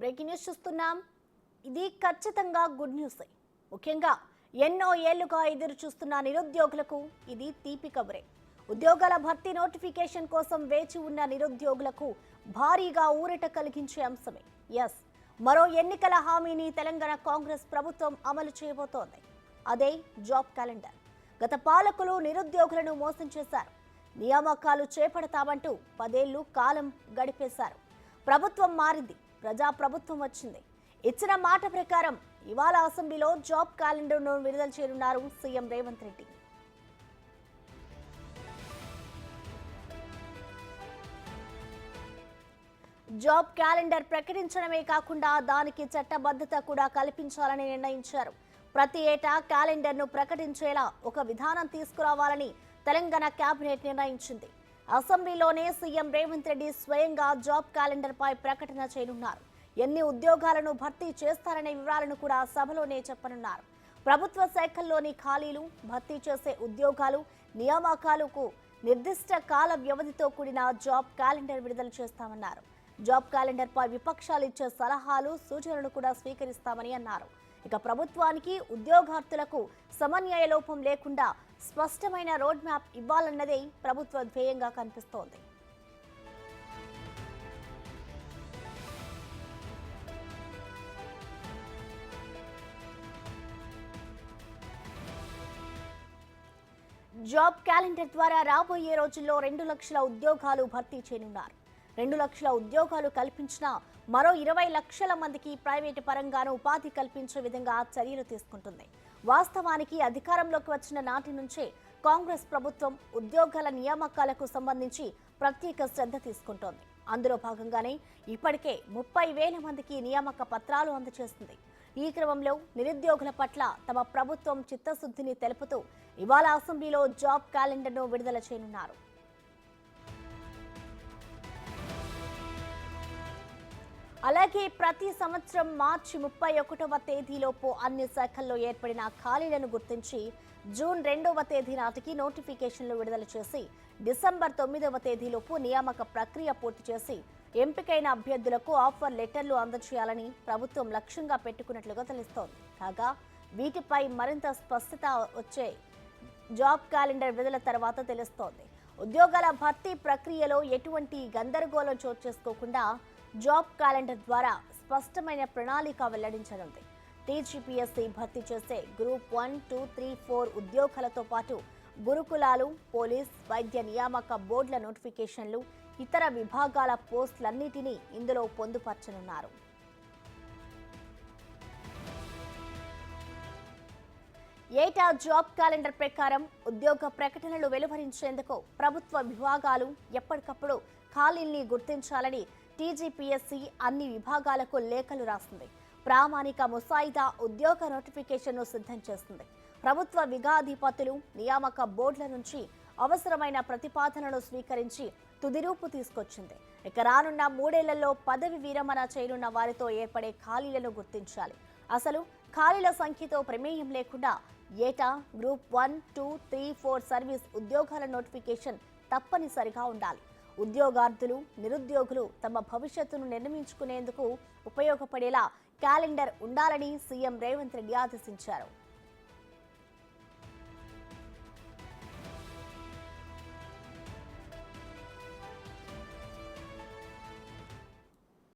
Breaking news చూస్తున్నాం. ఇది ఖచ్చితంగా గుడ్ న్యూస్. ముఖ్యంగా ఎన్నో ఏళ్ళుగా ఎదురు చూస్తున్న నిరుద్యోగులకు ఇది తీపి కబురే. ఉద్యోగాల భర్తీ నోటిఫికేషన్ కోసం వేచి ఉన్న నిరుద్యోగులకు భారీగా ఊరట కలిగించే అంశమే. ఎస్ మరో ఎన్నికల హామీని తెలంగాణ కాంగ్రెస్ ప్రభుత్వం అమలు చేయబోతోంది. అదే జాబ్ క్యాలెండర్. గత పాలకులు నిరుద్యోగులను మోసం చేశారు. నియామకాలు చేపడతామంటూ పదేళ్ళు కాలం గడిపేశారు. ప్రభుత్వం మారింది. ప్రజా ప్రభుత్వం వచ్చింది. ఇచ్చిన మాట ప్రకారం ఇవాళ అసెంబ్లీలో జాబ్ క్యాలెండర్ను విడుదల చేయనున్నారు CM Revanth Reddy. Job calendar ప్రకటించడమే కాకుండా దానికి చట్టబద్ధత కూడా కల్పించాలని నిర్ణయించారు. ప్రతి ఏటా క్యాలెండర్ను ప్రకటించేలా ఒక విధానం తీసుకురావాలని తెలంగాణ కేబినెట్ నిర్ణయించింది. అసెంబ్లీలోనే సీఎం రేవంత్ రెడ్డి స్వయంగా జాబ్ క్యాలెండర్పై ప్రకటన చేయనున్నారు. ఎన్ని ఉద్యోగాలను భర్తీ చేస్తారనే వివరాలను కూడా సభలోనే చెప్పనున్నారు. ప్రభుత్వ శాఖల్లోని ఖాళీలు భర్తీ చేసే ఉద్యోగాలు నియామకాలకు నిర్దిష్ట కాల వ్యవధితో కూడిన జాబ్ క్యాలెండర్ విడుదల చేస్తామన్నారు. జాబ్ క్యాలెండర్పై విపక్షాలు ఇచ్చే సలహాలు సూచనలు కూడా స్వీకరిస్తామని అన్నారు. ఇక ప్రభుత్వానికి ఉద్యోగార్థులకు సమన్వయ లోపం లేకుండా స్పష్టమైన రోడ్ మ్యాప్ ఇవ్వాలన్నదే ప్రభుత్వ ధ్యేయంగా కనిపిస్తోంది. జాబ్ క్యాలెండర్ ద్వారా రాబోయే రోజుల్లో రెండు లక్షల ఉద్యోగాలు భర్తీ చేయనున్నారు. రెండు లక్షల ఉద్యోగాలు కల్పించిన మరో ఇరవై లక్షల మందికి ప్రైవేటు పరంగాను ఉపాధి కల్పించే విధంగా చర్యలు తీసుకుంటుంది. వాస్తవానికి అధికారంలోకి వచ్చిన నాటి నుంచే కాంగ్రెస్ ప్రభుత్వం ఉద్యోగాల నియామకాలకు సంబంధించి ప్రత్యేక శ్రద్ధ తీసుకుంటోంది. అందులో భాగంగానే ఇప్పటికే ముప్పై వేల మందికి నియామక పత్రాలు అందజేస్తుంది ఈ క్రమంలో నిరుద్యోగుల పట్ల తమ ప్రభుత్వం చిత్తశుద్ధిని తెలుపుతూ ఇవాళ అసెంబ్లీలో జాబ్ క్యాలెండర్ను విడుదల చేయనున్నారు. అలాగే ప్రతి సంవత్సరం మార్చి ముప్పై ఒకటవ తేదీలోపు అన్ని శాఖల్లో ఏర్పడిన ఖాళీలను గుర్తించి జూన్ రెండవ తేదీ నాటికి నోటిఫికేషన్లు విడుదల చేసి డిసెంబర్ తొమ్మిదవ తేదీలోపు నియామక ప్రక్రియ పూర్తి చేసి ఎంపికైన అభ్యర్థులకు ఆఫర్ లెటర్లు అందజేయాలని ప్రభుత్వం లక్ష్యంగా పెట్టుకున్నట్లుగా తెలుస్తోంది. కాగా వీటిపై మరింత స్పష్టత వచ్చే జాబ్ క్యాలెండర్ విడుదల తర్వాత తెలుస్తోంది. ఉద్యోగాల భర్తీ ప్రక్రియలో ఎటువంటి గందరగోళం చోటు చేసుకోకుండా జాబ్ క్యాలెండర్ ద్వారా స్పష్టమైన ప్రణాళిక వెల్లడించనుంది. టీజీపీఎస్సీ భర్తీ చేసే group one two three four ఉద్యోగాలతో పాటు గురుకులాలు పోలీస్ వైద్య నియామక బోర్డుల నోటిఫికేషన్లు ఇతర విభాగాల పోస్టులన్నిటినీ ఇందులో పొందుపరచనున్నారు. ఏటా జాబ్ క్యాలెండర్ ప్రకారం ఉద్యోగ ప్రకటనలు వెలువరించేందుకు ప్రభుత్వ విభాగాలు ఎప్పటికప్పుడు ఖాళీల్ని గుర్తించాలని టీజీపీఎస్సీ అన్ని విభాగాలకు లేఖలు రాస్తుంది. ప్రామాణిక ముసాయిదా ఉద్యోగ నోటిఫికేషన్ను సిద్ధం చేస్తుంది. ప్రభుత్వ విగాధిపతులు నియామక బోర్డుల నుంచి అవసరమైన ప్రతిపాదనలు స్వీకరించి తుదిరూపు తీసుకొచ్చింది. ఇక రానున్న మూడేళ్ళలో పదవి విరమణ చేయనున్న వారితో ఏర్పడే ఖాళీలను గుర్తించాలి. అసలు ఖాళీల సంఖ్యతో ప్రమేయం లేకుండా ఏటా group one two three four service ఉద్యోగాల నోటిఫికేషన్ తప్పనిసరిగా ఉండాలి. ఉద్యోగార్థులు నిరుద్యోగులు తమ భవిష్యత్తును నిర్మించుకునేందుకు ఉపయోగపడేలా క్యాలెండర్ ఉండాలని సీఎం రేవంత్ రెడ్డి ఆదేశించారు.